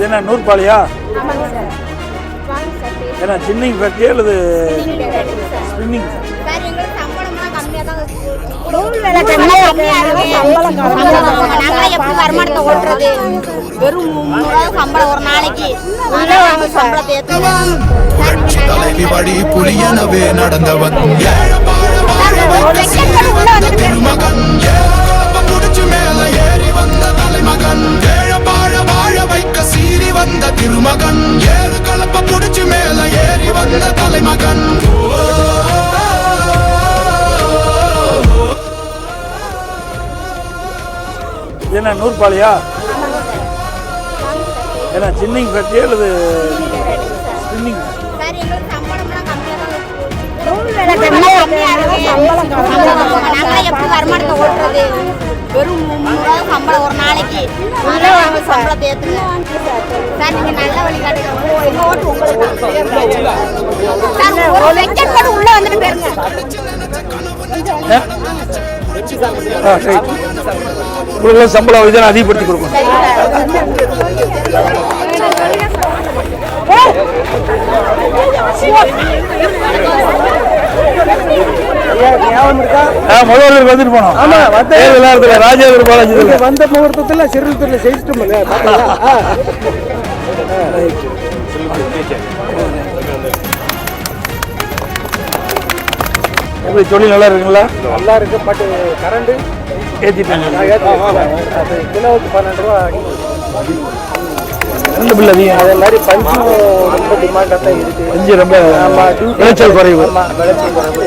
இது என்ன நூற்பாலியா. ஏன்னா சின்னிங் ஃபேக்ட்ரியா அல்லது ஸ்பின்னிங் வருமானத்தை ஓட்டுறது? வெறும் சம்பளம் ஒரு நாளைக்கு. அதனால நாங்க சம்பளத்தை ஏற்றுவோம் புரட்சி தலைவி வழி புலியனவே நடந்தவன். திருமகன் ஏழு கலப்ப முடிச்சு மேல ஏறி வந்த தலைமகன். என்ன நூற்பாலியா? ஏன்னா சின்னிங் ஃபேக்ட்ரியா அல்லது ஸ்பின்னிங். சம்பளம் அதனால நாங்க சம்பளத்தை ஏற்றுவோம் சார் நீங்க நல்ல வழி காட்டுங்க. எங்க ஓட்டு உங்களுக்கு சார் ஒரு வெக்கெட் போட்டு உள்ள வந்துட்டு போயிருங்க. ஆ? சரி. உங்களுக்கு சம்பளம் இதெல்லாம் அதிகப்படுத்தி கொடுக்கணும். முதல்வர் வந்துட்டு போனோம். ஆமா நேரத்துல ராஜேந்திர பாலாஜி. வந்த முகூர்த்தத்துல சிறுத்தூர்ல செய்துட்டோம் எப்படி தொழில் நல்லா இருக்குங்களா? நல்லா இருக்கு பட் கரண்ட் ஏற்றிட்டாங்க அது கிலோவுக்கு பன்னெண்டு ரூபா அடி. ரெண்டு பில் அதிகம்? அதே மாதிரி பஞ்சும் ரொம்ப டிமாண்டாக தான் இருக்கு. அஞ்சு ரொம்ப ஆமா, டியூட்டி விளைச்சல் குறைவு. விளைச்சல் குறைவு.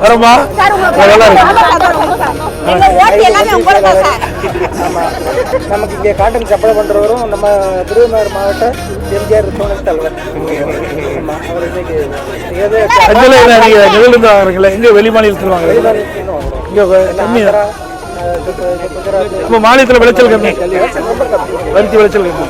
இருக்காரு விடு வரமா சார் உங்களுக்கு நல்லா இருக்கு. நமக்கு இங்கே காட்டன் சப்ளை பண்றவரும் நம்ம திருவண்ணாமலை மாவட்ட எம்ஜிஆர் துணை தலைவர். அவர் இன்னைக்கு எங்க வெளி மாநிலத்தில் வாங்குறீங்களா இங்க கம்மி. நம்ம மாநிலத்தில் விளைச்சல் கம்மி. பருத்தி விளைச்சல் கம்மி.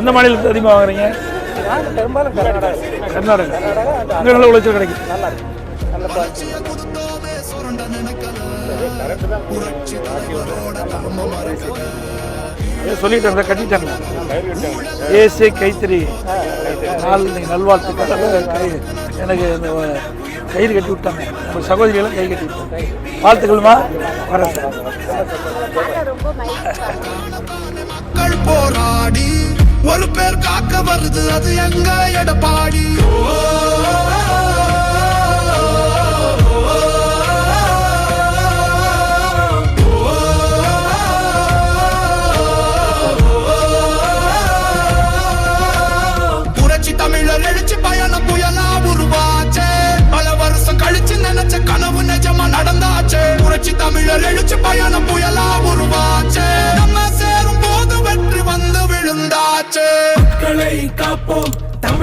எந்த மாநிலத்தில் அதிகமாக வாங்குறீங்க? நாங்க பெரும்பாலும் கர்நாடகா. கர்நாடகா. அங்கே நல்ல விளைச்சல் கிடைக்கும். நல்லா இருக்கு. குவாலிட்டி ஏன் சொல்லிட்டேன் கட்டிட்டாங்க. ஏசிய கைத்தறி. நாள் நல்வாழ்த்துக்கள். கை- எனக்கு இந்த கயிறு கட்டி விட்டாங்க. நம்ம சகோதரிகளும் கை கட்டி விட்டாங்க. வாழ்த்துக்கள்மா. வரேன் மக்கள் போராடி ஒரு பேர் காக்க வருது அது எங்க எடப்பாடி?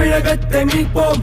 தமிழகத்தை மீட்போம்.